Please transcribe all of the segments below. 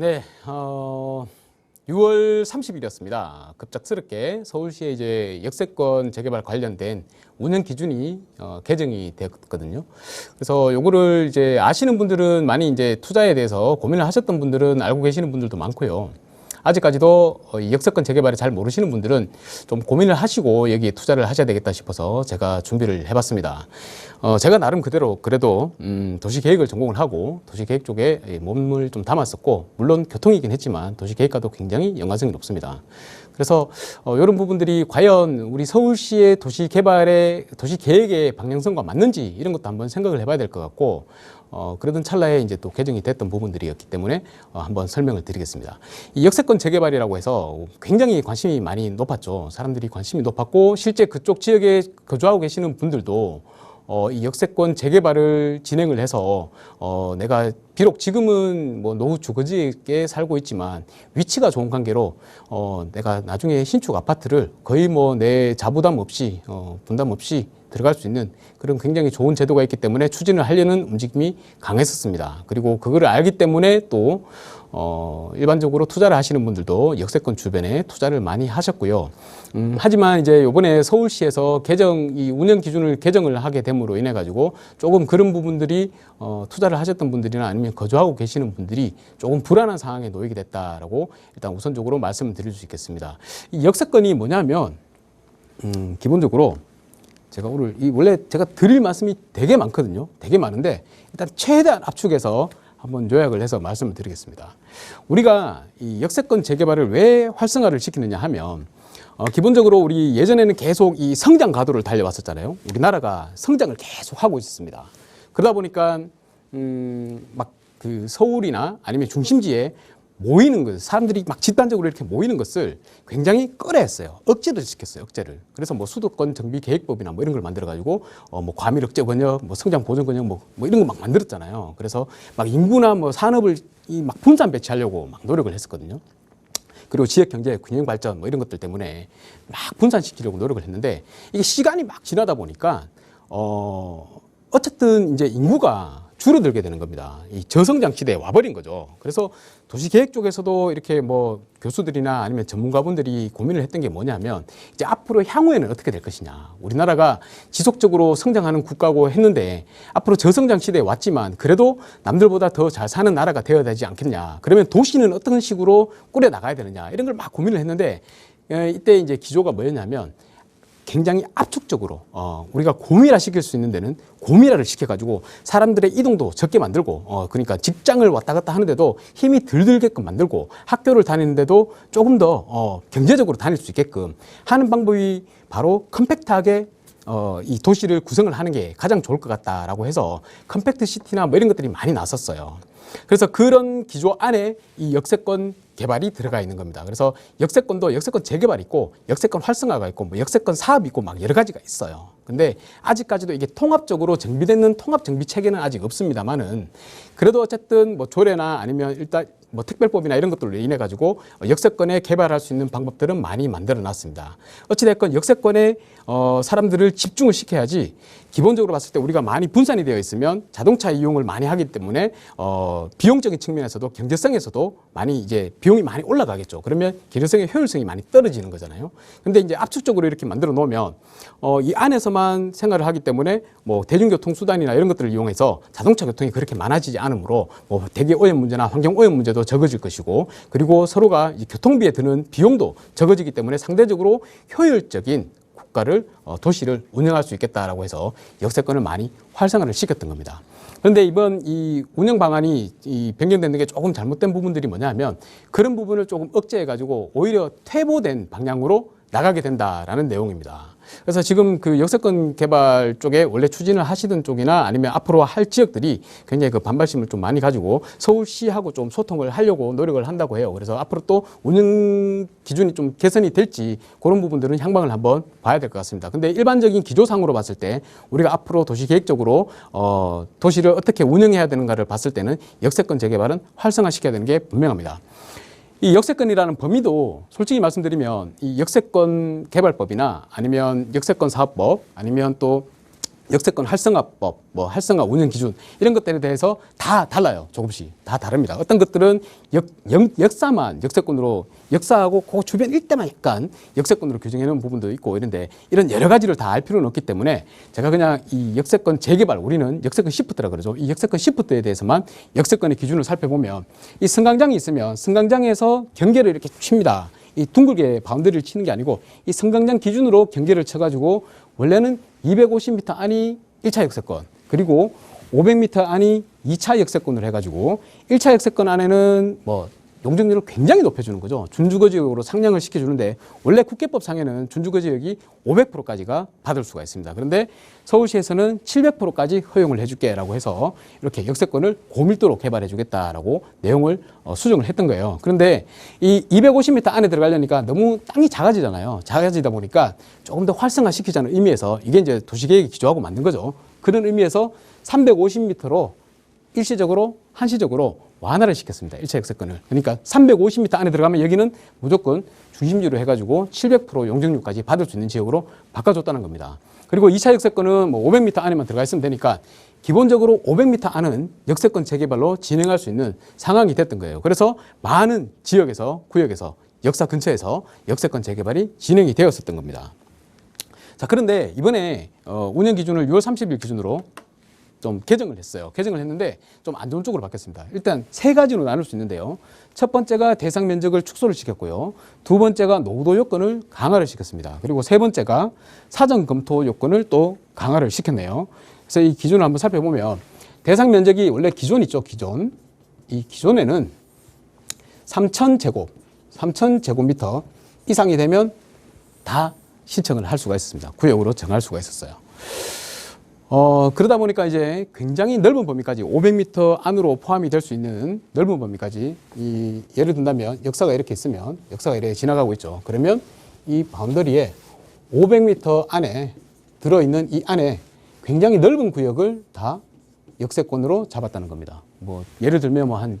네, 어, 6월 30일이었습니다. 급작스럽게 서울시의 이제 역세권 재개발 관련된 운영 기준이 어, 개정이 되었거든요. 그래서 요거를 이제 아시는 분들은 많이 이제 투자에 대해서 고민을 하셨던 분들은 알고 계시는 분들도 많고요. 아직까지도 어, 이 역세권 재개발을 잘 모르시는 분들은 좀 고민을 하시고 여기에 투자를 하셔야 되겠다 싶어서 제가 준비를 해봤습니다. 어, 제가 나름 그대로 그래도 음, 도시 계획을 전공을 하고 도시 계획 쪽에 이 몸을 좀 담았었고 물론 교통이긴 했지만 도시 계획과도 굉장히 연관성이 높습니다. 그래서 어, 이런 부분들이 과연 우리 서울시의 도시 개발의 도시 계획의 방향성과 맞는지 이런 것도 한번 생각을 해봐야 될 것 같고 어, 그러던 찰나에 이제 또 개정이 됐던 부분들이었기 때문에 어, 한번 설명을 드리겠습니다. 이 역세권 재개발이라고 해서 굉장히 관심이 많이 높았죠. 사람들이 관심이 높았고 실제 그쪽 지역에 거주하고 계시는 분들도 어, 이 역세권 재개발을 진행을 해서 어, 내가 비록 지금은 뭐 노후 주거지에 살고 있지만 위치가 좋은 관계로 어, 내가 나중에 신축 아파트를 거의 뭐 내 자부담 없이 어, 분담 없이 들어갈 수 있는 그런 굉장히 좋은 제도가 있기 때문에 추진을 하려는 움직임이 강했었습니다. 그리고 그거를 알기 때문에 또 어, 일반적으로 투자를 하시는 분들도 역세권 주변에 투자를 많이 하셨고요. 음, 하지만 이제 요번에 서울시에서 개정, 이 운영 기준을 개정을 하게 됨으로 인해 가지고 조금 그런 부분들이 어, 투자를 하셨던 분들이나 아니면 거주하고 계시는 분들이 조금 불안한 상황에 놓이게 됐다라고 일단 우선적으로 말씀을 드릴 수 있겠습니다. 이 역세권이 뭐냐면, 음, 기본적으로 제가 오늘 이 원래 제가 드릴 말씀이 되게 많거든요. 되게 많은데 일단 최대한 압축해서 한번 요약을 해서 말씀을 드리겠습니다. 우리가 이 역세권 재개발을 왜 활성화를 시키느냐 하면 어, 기본적으로 우리 예전에는 계속 이 성장 가도를 달려왔었잖아요. 우리나라가 성장을 계속 하고 있었습니다. 그러다 보니까 음, 막 그 서울이나 아니면 중심지에 모이는 것, 사람들이 막 집단적으로 이렇게 모이는 것을 굉장히 끌어했어요. 억제를 시켰어요, 억제를. 그래서 뭐 수도권 정비 계획법이나 뭐 이런 걸 만들어 가지고 어 뭐 과밀 억제 권역, 뭐 성장 보전 권역 뭐, 뭐 이런 거 막 만들었잖아요. 그래서 막 인구나 뭐 산업을 이 막 분산 배치하려고 막 노력을 했었거든요. 그리고 지역 경제 균형 발전 뭐 이런 것들 때문에 막 분산시키려고 노력을 했는데 이게 시간이 막 지나다 보니까 어 어쨌든 이제 인구가 줄어들게 되는 겁니다. 이 저성장 시대에 와버린 거죠. 그래서 도시계획 쪽에서도 이렇게 뭐 교수들이나 아니면 전문가분들이 고민을 했던 게 뭐냐면 이제 앞으로 향후에는 어떻게 될 것이냐. 우리나라가 지속적으로 성장하는 국가고 했는데 앞으로 저성장 시대에 왔지만 그래도 남들보다 더 잘 사는 나라가 되어야 되지 않겠냐. 그러면 도시는 어떤 식으로 꾸려 나가야 되느냐. 이런 걸 막 고민을 했는데 에, 이때 이제 기조가 뭐였냐면 굉장히 압축적으로 어, 우리가 고밀화 시킬 수 있는 데는 고밀화를 시켜가지고 사람들의 이동도 적게 만들고 어, 그러니까 직장을 왔다 갔다 하는데도 힘이 덜 들게끔 만들고 학교를 다니는데도 조금 더 어, 경제적으로 다닐 수 있게끔 하는 방법이 바로 컴팩트하게 어, 이 도시를 구성을 하는 게 가장 좋을 것 같다라고 해서 컴팩트 시티나 뭐 이런 것들이 많이 나섰어요. 그래서 그런 기조 안에 이 역세권 개발이 들어가 있는 겁니다. 그래서 역세권도 역세권 재개발 있고 역세권 활성화가 있고 뭐 역세권 사업이 있고 막 여러 가지가 있어요. 근데 아직까지도 이게 통합적으로 정비되는 통합 정비 체계는 아직 없습니다만은 그래도 어쨌든 뭐 조례나 아니면 일단 뭐 특별법이나 이런 것들로 인해 가지고 역세권에 개발할 수 있는 방법들은 많이 만들어 놨습니다. 어찌됐건 역세권에 어, 사람들을 집중을 시켜야지 기본적으로 봤을 때 우리가 많이 분산이 되어 있으면 자동차 이용을 많이 하기 때문에 어, 비용적인 측면에서도 경제성에서도 많이 이제 비용이 많이 올라가겠죠. 그러면 기능성의 효율성이 많이 떨어지는 거잖아요. 근데 이제 압축적으로 이렇게 만들어 놓으면 어, 이 안에서만 생활을 하기 때문에 뭐 대중교통 수단이나 이런 것들을 이용해서 자동차 교통이 그렇게 많아지지 않으므로 뭐 대기 오염 문제나 환경 오염 문제도 적어질 것이고 그리고 서로가 이 교통비에 드는 비용도 적어지기 때문에 상대적으로 효율적인 국가를 어, 도시를 운영할 수 있겠다라고 해서 역세권을 많이 활성화를 시켰던 겁니다. 그런데 이번 이 운영 방안이 이 변경되는 게 조금 잘못된 부분들이 뭐냐면 그런 부분을 조금 억제해 가지고 오히려 퇴보된 방향으로 나가게 된다라는 내용입니다. 그래서 지금 그 역세권 개발 쪽에 원래 추진을 하시던 쪽이나 아니면 앞으로 할 지역들이 굉장히 그 반발심을 좀 많이 가지고 서울시하고 좀 소통을 하려고 노력을 한다고 해요. 그래서 앞으로 또 운영 기준이 좀 개선이 될지 그런 부분들은 향방을 한번 봐야 될 것 같습니다. 근데 일반적인 기조상으로 봤을 때 우리가 앞으로 도시 계획적으로 어, 도시를 어떻게 운영해야 되는가를 봤을 때는 역세권 재개발은 활성화시켜야 되는 게 분명합니다. 이 역세권이라는 범위도 솔직히 말씀드리면 이 역세권 개발법이나 아니면 역세권 사업법 아니면 또 역세권 활성화법, 뭐 활성화 운영 기준 이런 것들에 대해서 다 달라요. 조금씩 다 다릅니다. 어떤 것들은 역, 역, 역 사만 역세권으로 역사하고 그 주변 일대만 약간 역세권으로 규정해 놓은 부분도 있고 이런데 이런 여러 가지를 다 알 필요는 없기 때문에 제가 그냥 이 역세권 재개발 우리는 역세권 시프트라 그러죠. 이 역세권 시프트에 대해서만 역세권의 기준을 살펴보면 이 승강장이 있으면 승강장에서 경계를 이렇게 칩니다. 이 둥글게 바운더리를 치는 게 아니고 이 승강장 기준으로 경계를 쳐가지고 원래는 250m 안이 1차 역세권 그리고 500m 안이 2차 역세권을 해가지고 1차 역세권 안에는 뭐 용적률을 굉장히 높여주는 거죠. 준주거지역으로 상향을 시켜주는데 원래 국회법 상에는 준주거지역이 500%까지가 받을 수가 있습니다. 그런데 서울시에서는 700%까지 허용을 해줄게라고 해서 이렇게 역세권을 고밀도로 개발해주겠다라고 내용을 어, 수정을 했던 거예요. 그런데 이 250m 안에 들어가려니까 너무 땅이 작아지잖아요. 작아지다 보니까 조금 더 활성화시키자는 의미에서 이게 이제 도시계획이 기조하고 만든 거죠. 그런 의미에서 350m로 일시적으로 한시적으로 완화를 시켰습니다. 1차 역세권을. 그러니까 350m 안에 들어가면 여기는 무조건 중심지로 해가지고 700% 용적률까지 받을 수 있는 지역으로 바꿔줬다는 겁니다. 그리고 2차 역세권은 뭐 500m 안에만 들어가 있으면 되니까 기본적으로 500m 안은 역세권 재개발로 진행할 수 있는 상황이 됐던 거예요. 그래서 많은 지역에서 구역에서 역사 근처에서 역세권 재개발이 진행이 되었었던 겁니다. 자 그런데 이번에 어, 운영 기준을 6월 30일 기준으로 좀 개정을 했어요. 개정을 했는데 좀 안 좋은 쪽으로 바뀌었습니다. 일단 세 가지로 나눌 수 있는데요. 첫 번째가 대상 면적을 축소를 시켰고요. 두 번째가 노도 요건을 강화를 시켰습니다. 그리고 세 번째가 사전 검토 요건을 또 강화를 시켰네요. 그래서 이 기준을 한번 살펴보면 대상 면적이 원래 기존 있죠. 기존. 이 기존에는 3,000제곱, 3,000제곱미터 이상이 되면 다 신청을 할 수가 있었습니다. 구역으로 정할 수가 있었어요. 어, 그러다 보니까 이제 굉장히 넓은 범위까지 500m 안으로 포함이 될 수 있는 넓은 범위까지 이 예를 든다면 역사가 이렇게 있으면 역사가 이렇게 지나가고 있죠. 그러면 이 바운더리에 500m 안에 들어있는 이 안에 굉장히 넓은 구역을 다 역세권으로 잡았다는 겁니다. 뭐 예를 들면 뭐한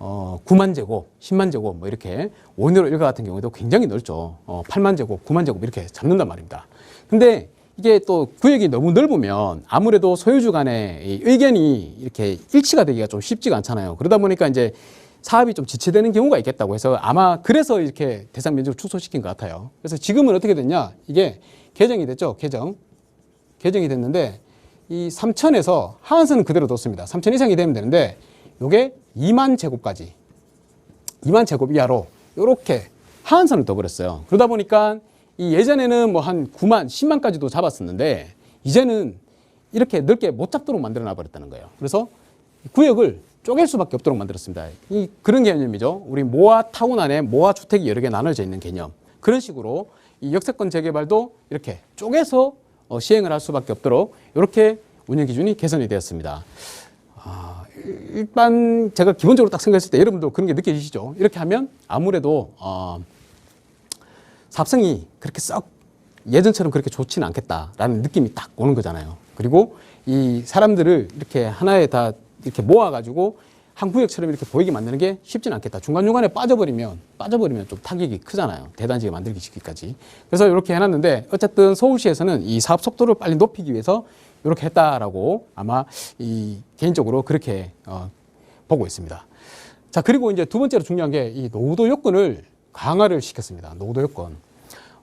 어, 9만 제곱, 10만 제곱 뭐 이렇게 원으로 일가 같은 경우에도 굉장히 넓죠. 어, 8만 제곱, 9만 제곱 이렇게 잡는단 말입니다. 근데 이게 또 구역이 너무 넓으면 아무래도 소유주 간의 이 의견이 이렇게 일치가 되기가 좀 쉽지가 않잖아요. 그러다 보니까 이제 사업이 좀 지체되는 경우가 있겠다고 해서 아마 그래서 이렇게 대상 면적을 축소시킨 것 같아요. 그래서 지금은 어떻게 됐냐? 이게 개정이 됐죠. 개정. 개정이 됐는데 이 3천에서 하한선은 그대로 뒀습니다. 3천 이상이 되면 되는데 요게 2만 제곱까지 2만 제곱 이하로 요렇게 하한선을 둬버렸어요. 그러다 보니까 이 예전에는 뭐 한 9만, 10만까지도 잡았었는데 이제는 이렇게 넓게 못 잡도록 만들어 놔버렸다는 거예요. 그래서 구역을 쪼갤 수밖에 없도록 만들었습니다. 이 그런 개념이죠. 우리 모아 타운 안에 모아 주택이 여러 개 나눠져 있는 개념. 그런 식으로 이 역세권 재개발도 이렇게 쪼개서 어, 시행을 할 수밖에 없도록 이렇게 운영 기준이 개선이 되었습니다. 아, 일단 제가 기본적으로 딱 생각했을 때 여러분도 그런 게 느껴지시죠? 이렇게 하면 아무래도 어, 삽성이 그렇게 썩 예전처럼 그렇게 좋지는 않겠다라는 느낌이 딱 오는 거잖아요. 그리고 이 사람들을 이렇게 하나에 다 이렇게 모아가지고 한 구역처럼 이렇게 보이게 만드는 게 쉽지는 않겠다. 중간중간에 빠져버리면, 빠져버리면 좀 타격이 크잖아요. 대단지게 만들기 시기까지. 그래서 이렇게 해놨는데 어쨌든 서울시에서는 이 사업 속도를 빨리 높이기 위해서 이렇게 했다라고 아마 이 개인적으로 그렇게 어, 보고 있습니다. 자, 그리고 이제 두 번째로 중요한 게 이 노후도 요건을 강화를 시켰습니다. 노후도 요건.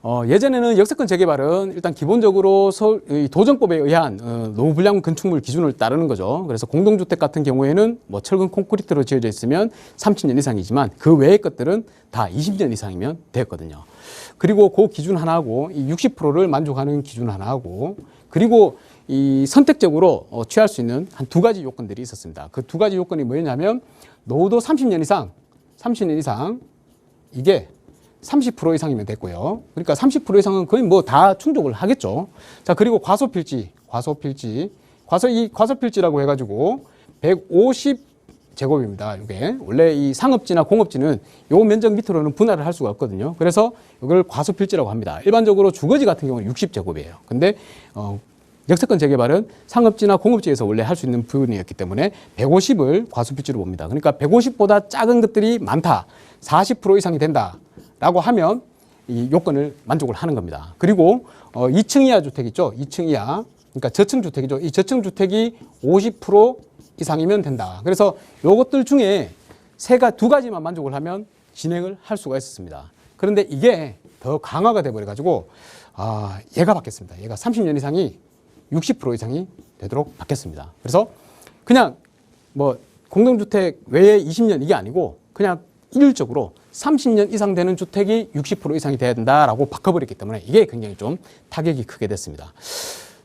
어, 예전에는 역세권 재개발은 일단 기본적으로 서울, 이 도정법에 의한 어, 노후불량 건축물 기준을 따르는 거죠. 그래서 공동주택 같은 경우에는 뭐 철근 콘크리트로 지어져 있으면 30년 이상이지만 그 외의 것들은 다 20년 이상이면 되었거든요. 그리고 그 기준 하나하고 이 60%를 만족하는 기준 하나하고 그리고 이 선택적으로 어, 취할 수 있는 한 두 가지 요건들이 있었습니다. 그 두 가지 요건이 뭐였냐면 노후도 30년 이상, 30년 이상 이게 30% 이상이면 됐고요. 그러니까 30% 이상은 거의 뭐 다 충족을 하겠죠. 자, 그리고 과소필지, 과소필지, 과소 이 과소필지라고 해가지고 150 제곱입니다. 이게 원래 이 상업지나 공업지는 요 면적 밑으로는 분할을 할 수가 없거든요. 그래서 이걸 과소필지라고 합니다. 일반적으로 주거지 같은 경우는 60 제곱이에요. 근데 어, 역세권 재개발은 상업지나 공업지에서 원래 할 수 있는 부분이었기 때문에 150을 과소필지로 봅니다. 그러니까 150보다 작은 것들이 많다. 40% 이상이 된다. 라고 하면 이 요건을 만족을 하는 겁니다. 그리고 어 2층 이하 주택 있죠? 2층 이하. 그러니까 저층 주택이죠. 이 저층 주택이 50% 이상이면 된다. 그래서 요것들 중에 세가 두 가지만 만족을 하면 진행을 할 수가 있었습니다. 그런데 이게 더 강화가 돼 버려 가지고 아, 얘가 바뀌었습니다. 얘가 30년 이상이 60% 이상이 되도록 바뀌었습니다. 그래서 그냥 뭐 공동주택 외에 20년 이게 아니고 그냥 일률적으로 30년 이상 되는 주택이 60% 이상이 돼야 된다라고 바꿔버렸기 때문에 이게 굉장히 좀 타격이 크게 됐습니다.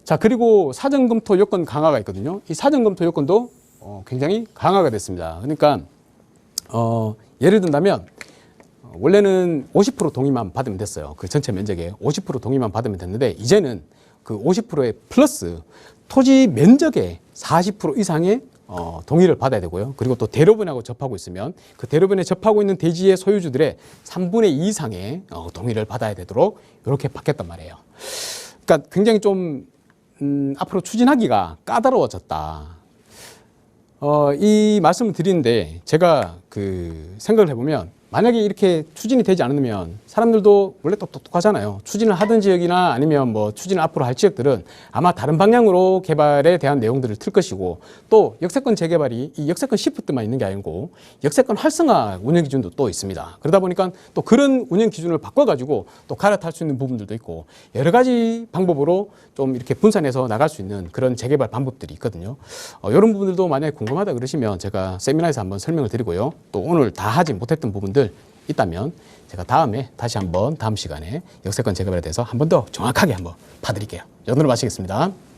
자 그리고 사전검토 요건 강화가 있거든요. 이 사전검토 요건도 어, 굉장히 강화가 됐습니다. 그러니까 어, 예를 든다면 어, 원래는 50% 동의만 받으면 됐어요. 그 전체 면적에 50% 동의만 받으면 됐는데 이제는 그 50%의 플러스 토지 면적의 40% 이상의 어, 동의를 받아야 되고요. 그리고 또 대로변하고 접하고 있으면 그 대로변에 접하고 있는 대지의 소유주들의 3분의 2 이상의 어, 동의를 받아야 되도록 이렇게 바뀌었단 말이에요. 그러니까 굉장히 좀 음, 앞으로 추진하기가 까다로워졌다. 어, 이 말씀을 드리는데 제가 그 생각을 해보면 만약에 이렇게 추진이 되지 않으면 사람들도 원래 또 똑똑하잖아요. 추진을 하던 지역이나 아니면 뭐 추진을 앞으로 할 지역들은 아마 다른 방향으로 개발에 대한 내용들을 틀 것이고 또 역세권 재개발이 이 역세권 시프트만 있는 게 아니고 역세권 활성화 운영 기준도 또 있습니다. 그러다 보니까 또 그런 운영 기준을 바꿔가지고 또 갈아탈 수 있는 부분들도 있고 여러 가지 방법으로 좀 이렇게 분산해서 나갈 수 있는 그런 재개발 방법들이 있거든요. 어, 이런 부분들도 만약에 궁금하다 그러시면 제가 세미나에서 한번 설명을 드리고요. 또 오늘 다 하지 못했던 부분들 있다면 제가 다음에 다시 한번 다음 시간에 역세권 재개발에 대해서 한 번 더 정확하게 한번 봐드릴게요. 오늘 마치겠습니다.